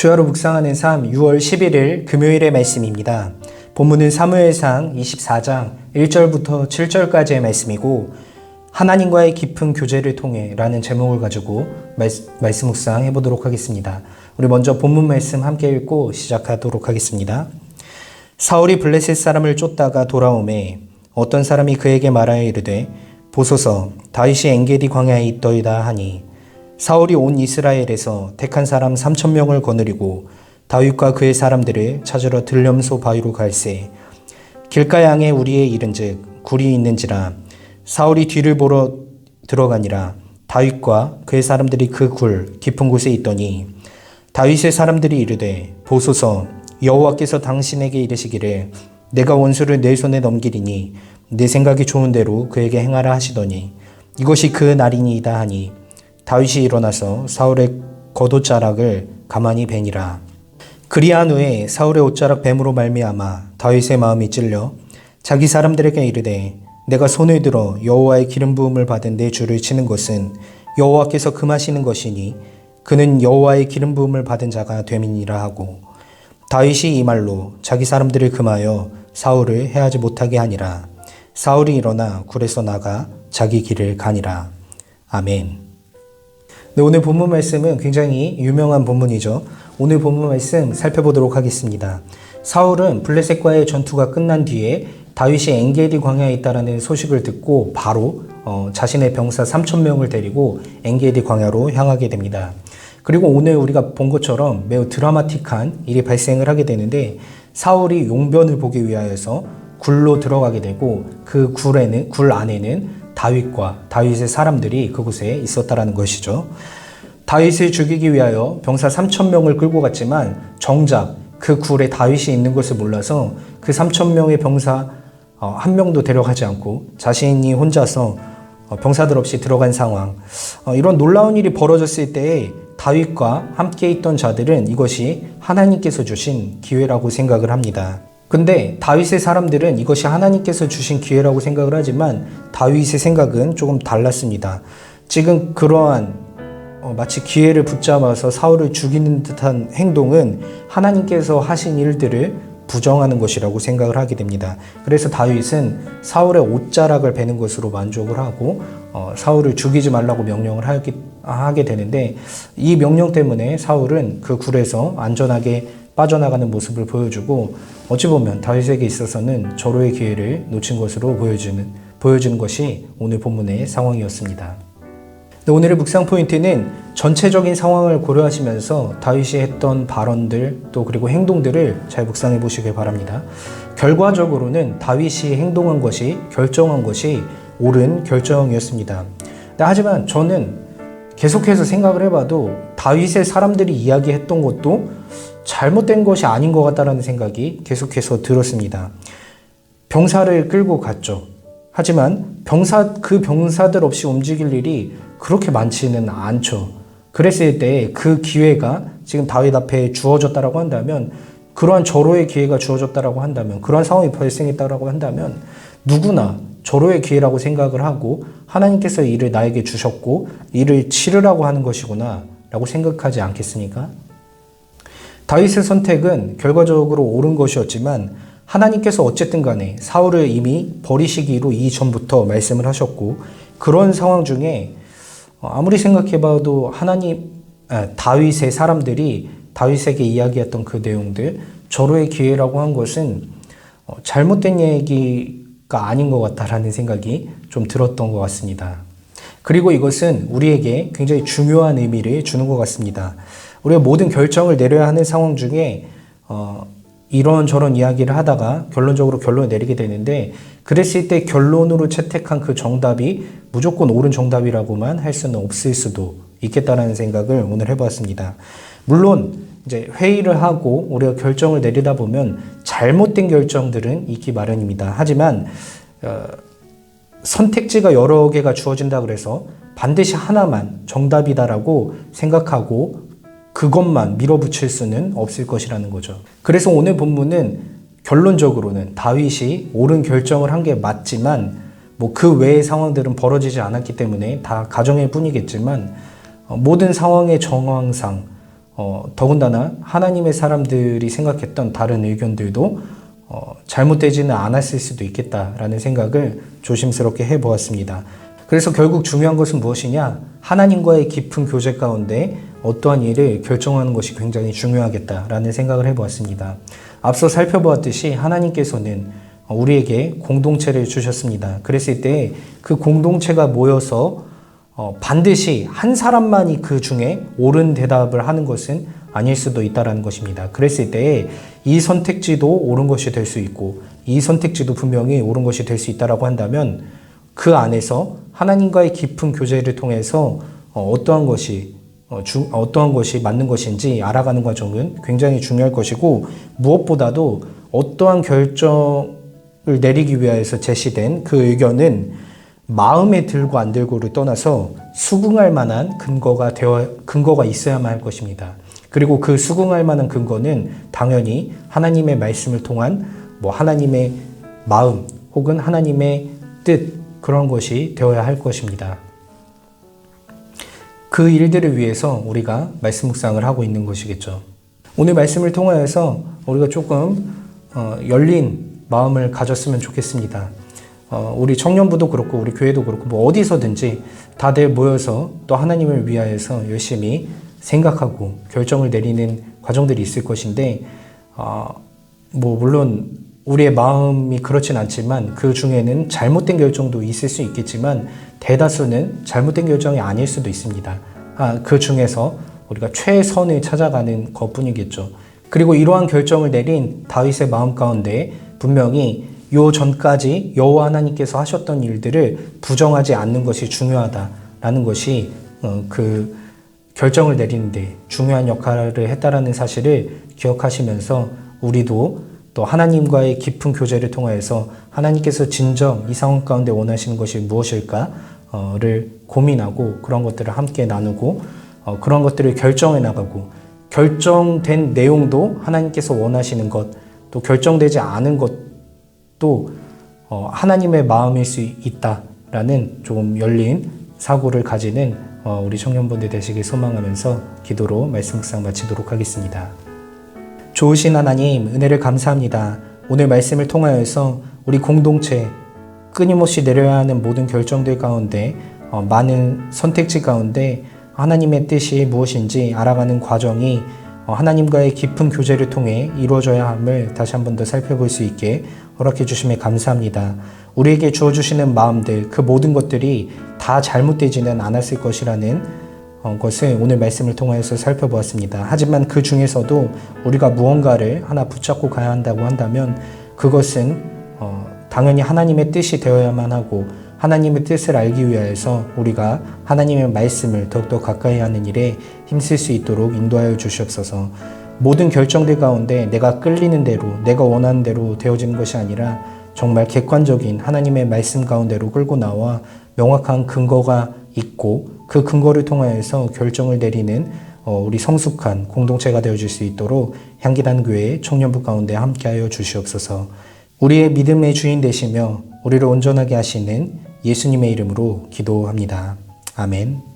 주야로 묵상하는 삶 6월 11일 금요일의 말씀입니다. 본문은 사무엘상 24장 1절부터 7절까지의 말씀이고 하나님과의 깊은 교제를 통해 라는 제목을 가지고 말씀 묵상 해보도록 하겠습니다. 우리 먼저 본문 말씀 함께 읽고 시작하도록 하겠습니다. 사울이 블레셋 사람을 쫓다가 돌아오매 어떤 사람이 그에게 말하여 이르되 보소서 다윗이 엔게디 광야에 있더이다 하니 사울이 온 이스라엘에서 택한 사람 3천 명을 거느리고 다윗과 그의 사람들을 찾으러 들렴소 바위로 갈새 길가 양에 우리의 이른즉 굴이 있는지라 사울이 뒤를 보러 들어가니라 다윗과 그의 사람들이 그 굴 깊은 곳에 있더니 다윗의 사람들이 이르되 보소서 여호와께서 당신에게 이르시기를 내가 원수를 내 손에 넘기리니 내 생각이 좋은 대로 그에게 행하라 하시더니 이것이 그 날이니이다 하니 다윗이 일어나서 사울의 겉옷자락을 가만히 베니라. 그리한 후에 사울의 옷자락 뱀으로 말미암아 다윗의 마음이 찔려 자기 사람들에게 이르되 내가 손을 들어 여호와의 기름 부음을 받은 내 주를 치는 것은 여호와께서 금하시는 것이니 그는 여호와의 기름 부음을 받은 자가 됨이니라 하고 다윗이 이 말로 자기 사람들을 금하여 사울을 해하지 못하게 하니라 사울이 일어나 굴에서 나가 자기 길을 가니라 아멘. 네, 오늘 본문 말씀은 굉장히 유명한 본문이죠. 오늘 본문 말씀 살펴보도록 하겠습니다. 사울은 블레셋과의 전투가 끝난 뒤에 다윗이 엔게디 광야에 있다라는 소식을 듣고 바로 어, 자신의 병사 3천 명을 데리고 엔게디 광야로 향하게 됩니다. 그리고 오늘 우리가 본 것처럼 매우 드라마틱한 일이 발생을 하게 되는데 사울이 용변을 보기 위하여서 굴로 들어가게 되고 그 굴에는 굴 안에는 다윗과 다윗의 사람들이 그곳에 있었다라는 것이죠. 다윗을 죽이기 위하여 병사 3천 명을 끌고 갔지만 정작 그 굴에 다윗이 있는 것을 몰라서 그 3천 명의 병사 어, 한 명도 데려가지 않고 자신이 혼자서 어, 병사들 없이 들어간 상황. 어, 이런 놀라운 일이 벌어졌을 때에 다윗과 함께 있던 자들은 이것이 하나님께서 주신 기회라고 생각을 합니다. 근데 다윗의 사람들은 이것이 하나님께서 주신 기회라고 생각을 하지만 다윗의 생각은 조금 달랐습니다. 지금 그러한 어, 마치 기회를 붙잡아서 사울을 죽이는 듯한 행동은 하나님께서 하신 일들을 부정하는 것이라고 생각을 하게 됩니다. 그래서 다윗은 사울의 옷자락을 베는 것으로 만족을 하고 어, 사울을 죽이지 말라고 명령을 하게, 하게 되는데 이 명령 때문에 사울은 그 굴에서 안전하게 빠져나가는 모습을 보여주고 어찌 보면 다윗에게 있어서는 절호의 기회를 놓친 것으로 보여주는 보여주는 것이 오늘 본문의 상황이었습니다. 오늘의 묵상 포인트는 전체적인 상황을 고려하시면서 다윗이 했던 발언들 또 그리고 행동들을 잘 묵상해 보시길 바랍니다. 결과적으로는 다윗이 행동한 것이 결정한 것이 옳은 결정이었습니다. 하지만 저는 계속해서 생각을 해봐도 다윗의 사람들이 이야기했던 것도 잘못된 것이 아닌 것 같다라는 생각이 계속해서 들었습니다. 병사를 끌고 갔죠. 하지만 병사 그 병사들 없이 움직일 일이 그렇게 많지는 않죠. 그랬을 때 그 기회가 지금 다윗 앞에 주어졌다라고 한다면 그러한 절호의 기회가 주어졌다라고 한다면 그러한 상황이 발생했다라고 한다면 누구나 절호의 기회라고 생각을 하고 하나님께서 이를 나에게 주셨고 이를 치르라고 하는 것이구나 라고 생각하지 않겠습니까? 다윗의 선택은 결과적으로 옳은 것이었지만 하나님께서 어쨌든 간에 사울을 이미 버리시기로 이전부터 말씀을 하셨고 그런 상황 중에 아무리 생각해봐도 하나님 아, 다윗의 사람들이 다윗에게 이야기했던 그 내용들 절호의 기회라고 한 것은 어, 잘못된 얘기 가 아닌 것 같다라는 생각이 좀 들었던 것 같습니다. 그리고 이것은 우리에게 굉장히 중요한 의미를 주는 것 같습니다. 우리가 모든 결정을 내려야 하는 상황 중에 어, 이런저런 이야기를 하다가 결론적으로 결론을 내리게 되는데 그랬을 때 결론으로 채택한 그 정답이 무조건 옳은 정답이라고만 할 수는 없을 수도 있겠다라는 생각을 오늘 해보았습니다. 물론 이제 회의를 하고 우리가 결정을 내리다 보면 잘못된 결정들은 있기 마련입니다. 하지만 어, 선택지가 여러 개가 주어진다 그래서 반드시 하나만 정답이다라고 생각하고 그것만 밀어붙일 수는 없을 것이라는 거죠. 그래서 오늘 본문은 결론적으로는 다윗이 옳은 결정을 한 게 맞지만 뭐 그 외의 상황들은 벌어지지 않았기 때문에 다 가정일 뿐이겠지만 어, 모든 상황의 정황상 어, 더군다나 하나님의 사람들이 생각했던 다른 의견들도 어, 잘못되지는 않았을 수도 있겠다라는 생각을 조심스럽게 해보았습니다. 그래서 결국 중요한 것은 무엇이냐? 하나님과의 깊은 교제 가운데 어떠한 일을 결정하는 것이 굉장히 중요하겠다라는 생각을 해보았습니다. 앞서 살펴보았듯이 하나님께서는 우리에게 공동체를 주셨습니다. 그랬을 때 그 공동체가 모여서 어, 반드시 한 사람만이 그 중에 옳은 대답을 하는 것은 아닐 수도 있다라는 것입니다. 그랬을 때 이 선택지도 옳은 것이 될 수 있고 이 선택지도 분명히 옳은 것이 될 수 있다라고 한다면 그 안에서 하나님과의 깊은 교제를 통해서 어, 어떠한 것이 어, 주, 어떠한 것이 맞는 것인지 알아가는 과정은 굉장히 중요할 것이고 무엇보다도 어떠한 결정을 내리기 위해서 제시된 그 의견은 마음에 들고 안 들고를 떠나서 수긍할 만한 근거가 되어 근거가 있어야만 할 것입니다. 그리고 그 수긍할 만한 근거는 당연히 하나님의 말씀을 통한 뭐 하나님의 마음 혹은 하나님의 뜻 그런 것이 되어야 할 것입니다. 그 일들을 위해서 우리가 말씀 묵상을 하고 있는 것이겠죠. 오늘 말씀을 통하여서 우리가 조금 어, 열린 마음을 가졌으면 좋겠습니다. 어, 우리 청년부도 그렇고 우리 교회도 그렇고 뭐 어디서든지 다들 모여서 또 하나님을 위하여서 열심히 생각하고 결정을 내리는 과정들이 있을 것인데 어, 뭐 물론 우리의 마음이 그렇진 않지만 그 중에는 잘못된 결정도 있을 수 있겠지만 대다수는 잘못된 결정이 아닐 수도 있습니다. 아, 그 중에서 우리가 최선을 찾아가는 것뿐이겠죠. 그리고 이러한 결정을 내린 다윗의 마음 가운데 분명히 요 전까지 여호와 하나님께서 하셨던 일들을 부정하지 않는 것이 중요하다라는 것이 어, 그 결정을 내리는데 중요한 역할을 했다라는 사실을 기억하시면서 우리도 또 하나님과의 깊은 교제를 통하여서 하나님께서 진정 이 상황 가운데 원하시는 것이 무엇일까를 고민하고 그런 것들을 함께 나누고 어, 그런 것들을 결정해 나가고 결정된 내용도 하나님께서 원하시는 것, 또 결정되지 않은 것 도 어, 하나님의 마음일 수 있다라는 조금 열린 사고를 가지는 어, 우리 청년분들 되시길 소망하면서 기도로 말씀 묵상 마치도록 하겠습니다. 좋으신 하나님, 은혜를 감사합니다. 오늘 말씀을 통하여서 우리 공동체 끊임없이 내려야 하는 모든 결정들 가운데 어, 많은 선택지 가운데 하나님의 뜻이 무엇인지 알아가는 과정이 어, 하나님과의 깊은 교제를 통해 이루어져야 함을 다시 한 번 더 살펴볼 수 있게 허락해 주심에 감사합니다. 우리에게 주어 주시는 마음들, 그 모든 것들이 다 잘못되지는 않았을 것이라는 어, 것을 오늘 말씀을 통해서 살펴보았습니다. 하지만 그 중에서도 우리가 무언가를 하나 붙잡고 가야 한다고 한다면 그것은 어, 당연히 하나님의 뜻이 되어야만 하고 하나님의 뜻을 알기 위하여서 우리가 하나님의 말씀을 더욱더 가까이 하는 일에 힘쓸 수 있도록 인도하여 주시옵소서. 모든 결정들 가운데 내가 끌리는 대로, 내가 원하는 대로 되어지는 것이 아니라 정말 객관적인 하나님의 말씀 가운데로 끌고 나와 명확한 근거가 있고 그 근거를 통하여서 결정을 내리는 어, 우리 성숙한 공동체가 되어줄 수 있도록 향기단 교회 청년부 가운데 함께하여 주시옵소서. 우리의 믿음의 주인 되시며 우리를 온전하게 하시는 예수님의 이름으로 기도합니다. 아멘.